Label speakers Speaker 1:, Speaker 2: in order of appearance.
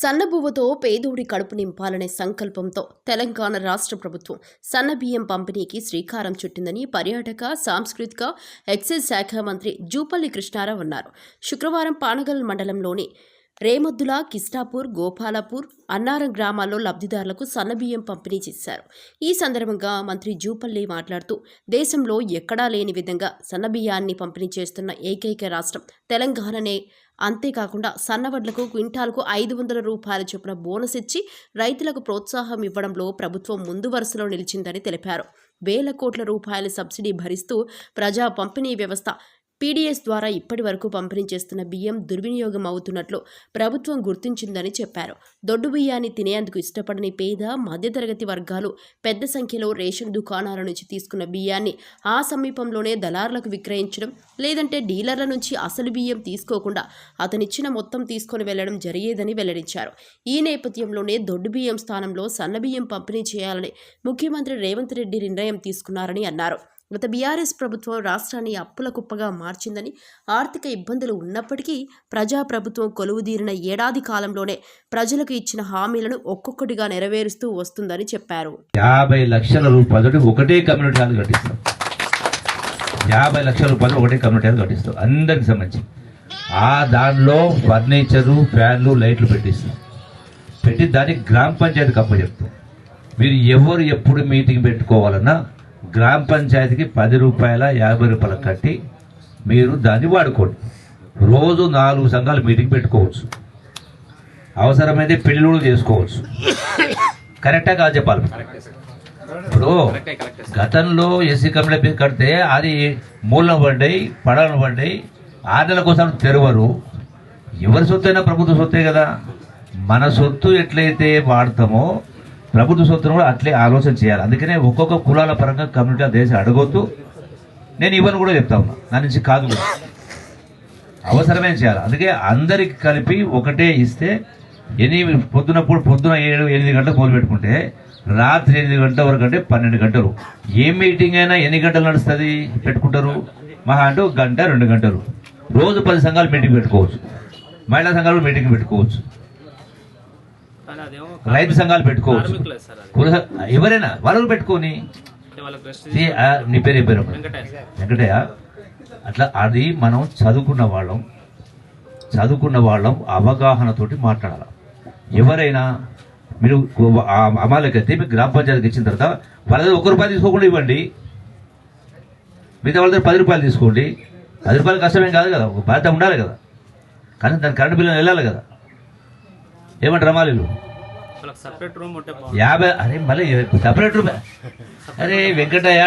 Speaker 1: సన్నబువ్వతో పేదోడి కడుపు నింపాలనే సంకల్పంతో తెలంగాణ రాష్ట్ర ప్రభుత్వం సన్నబియ్యం పంపిణీకి శ్రీకారం చుట్టిందని పర్యాటక సాంస్కృతిక ఎక్సైజ్ శాఖ మంత్రి జూపల్లి కృష్ణారావు అన్నారు. శుక్రవారం పానగల్ మండలంలోని రేమద్దుల కిస్టాపూర్ గోపాలపూర్ అన్నారం గ్రామాల్లో లబ్ధిదారులకు సన్నబియ్యం పంపిణీ చేశారు. ఈ సందర్భంగా మంత్రి జూపల్లి మాట్లాడుతూ దేశంలో ఎక్కడా లేని విధంగా సన్నబియ్యాన్ని పంపిణీ చేస్తున్న ఏకైక రాష్ట్రం తెలంగాణనే. అంతేకాకుండా సన్నవడ్లకు క్వింటాల్కు ఐదు వందల రూపాయల చొప్పున బోనస్ ఇచ్చి రైతులకు ప్రోత్సాహం ఇవ్వడంలో ప్రభుత్వం ముందు వరుసలో నిలిచిందని తెలిపారు. వేల కోట్ల రూపాయల సబ్సిడీ భరిస్తూ ప్రజా పంపిణీ వ్యవస్థ పీడీఎస్ ద్వారా ఇప్పటి వరకు పంపిణీ చేస్తున్న బియ్యం దుర్వినియోగం అవుతున్నట్లు ప్రభుత్వం గుర్తించిందని చెప్పారు. దొడ్డు బియ్యాన్ని తినేందుకు ఇష్టపడని పేద మధ్యతరగతి వర్గాలు పెద్ద సంఖ్యలో రేషన్ దుకాణాల నుంచి తీసుకున్న బియ్యాన్ని ఆ సమీపంలోనే దళారులకు విక్రయించడం లేదంటే డీలర్ల నుంచి అసలు బియ్యం తీసుకోకుండా అతనిచ్చిన మొత్తం తీసుకొని వెళ్ళడం జరిగేదని వెల్లడించారు. ఈ నేపథ్యంలోనే దొడ్డు బియ్యం స్థానంలో సన్న బియ్యం పంపిణీ చేయాలని ముఖ్యమంత్రి రేవంత్ రెడ్డి నిర్ణయం తీసుకున్నారని అన్నారు. గత బీఆర్ఎస్ ప్రభుత్వం రాష్ట్రాన్ని అప్పుల కుప్పగా మార్చిందని ఆర్థిక ఇబ్బందులు ఉన్నప్పటికీ ప్రజా ప్రభుత్వం కొలువుదీరిన ఏడాది కాలంలోనే ప్రజలకు ఇచ్చిన హామీలను ఒక్కొక్కటిగా నెరవేరుస్తూ వస్తుందని చెప్పారు.
Speaker 2: యాభై లక్షల రూపాయలు ఒకటే కమ్యూనిటీ హాల్ కట్టిస్తాం. యాభై లక్షల రూపాయలు ఒకటే కమ్యూనిటీ హాల్ కట్టిస్తాం. అందరికి సంబంధించి. ఆ దానిలో ఫర్నిచరు ఫ్యాన్లు లైట్లు పెట్టిస్తాం. పెట్టి దానికి గ్రామ పంచాయతీ కప్ప చెప్తాం. మీరు ఎవరు ఎప్పుడు మీటింగ్ పెట్టుకోవాలన్నా గ్రామ పంచాయతీకి పది రూపాయల యాభై రూపాయలు కట్టి మీరు దాన్ని వాడుకోండి. రోజు నాలుగు సంఘాలు మీటింగ్ పెట్టుకోవచ్చు. అవసరమైతే పెళ్ళిళ్ళు చేసుకోవచ్చు. కరెక్టా కాదు చెప్పాలి. ఇప్పుడు గతంలో ఎస్సీ కమిటీ కడితే అది మూలం పడ్డాయి పడవలు పడ్డాయి ఆటల కోసం తెరవరు. ఎవరి సొత్తైనా ప్రభుత్వ సొత్తే కదా. మన సొత్తు ఎట్లయితే వాడతామో ప్రభుత్వ సూత్రం కూడా అట్లే ఆలోచన చేయాలి. అందుకనే ఒక్కొక్క కులాల పరంగా కమ్యూనిటీ దేశం అడగొద్దు. నేను ఇవన్నీ కూడా చెప్తా ఉన్నా. నా నుంచి కాదు కూడా. అవసరమే చేయాలి. అందుకే అందరికి కలిపి ఒకటే ఇస్తే ఎనిమిది పొద్దునప్పుడు పొద్దున ఏడు ఎనిమిది గంటలకు మొదలు పెట్టుకుంటే రాత్రి ఎనిమిది గంటల వరకు అంటే పన్నెండు గంటలు. ఏ మీటింగ్ అయినా ఎన్ని గంటలు నడుస్తుంది? పెట్టుకుంటారు. మహా అంటే గంట రెండు గంటలు. రోజు పది సంఘాలు మీటింగ్ పెట్టుకోవచ్చు. మహిళా సంఘాలు మీటింగ్ పెట్టుకోవచ్చు. రైతు సంఘాలు పెట్టుకోవచ్చు. ఎవరైనా వాళ్ళు పెట్టుకొని నీ పేరు పేరు వెంకటయ్య అట్లా అది మనం చదువుకున్న వాళ్ళం. చదువుకున్న వాళ్ళం అవగాహనతోటి మాట్లాడాలి. ఎవరైనా మీరు అమాలకైతే మీకు గ్రామ పంచాయతీకి ఇచ్చిన తర్వాత వాళ్ళ దగ్గర ఒక రూపాయి తీసుకోకుండా ఇవ్వండి. మిగతా వాళ్ళ దగ్గర పది రూపాయలు తీసుకోండి. పది రూపాయలు కష్టమేం కాదు కదా. ఒక బాధ్యత ఉండాలి కదా. కానీ దాని కరెంట్ బిల్లు వెళ్ళాలి కదా. ఏమంటారు
Speaker 3: రూమ్ బాగుంటుంది.
Speaker 2: యాభై అరే మళ్ళీ సపరేట్ రూపాయ అరే వెంకటయ్య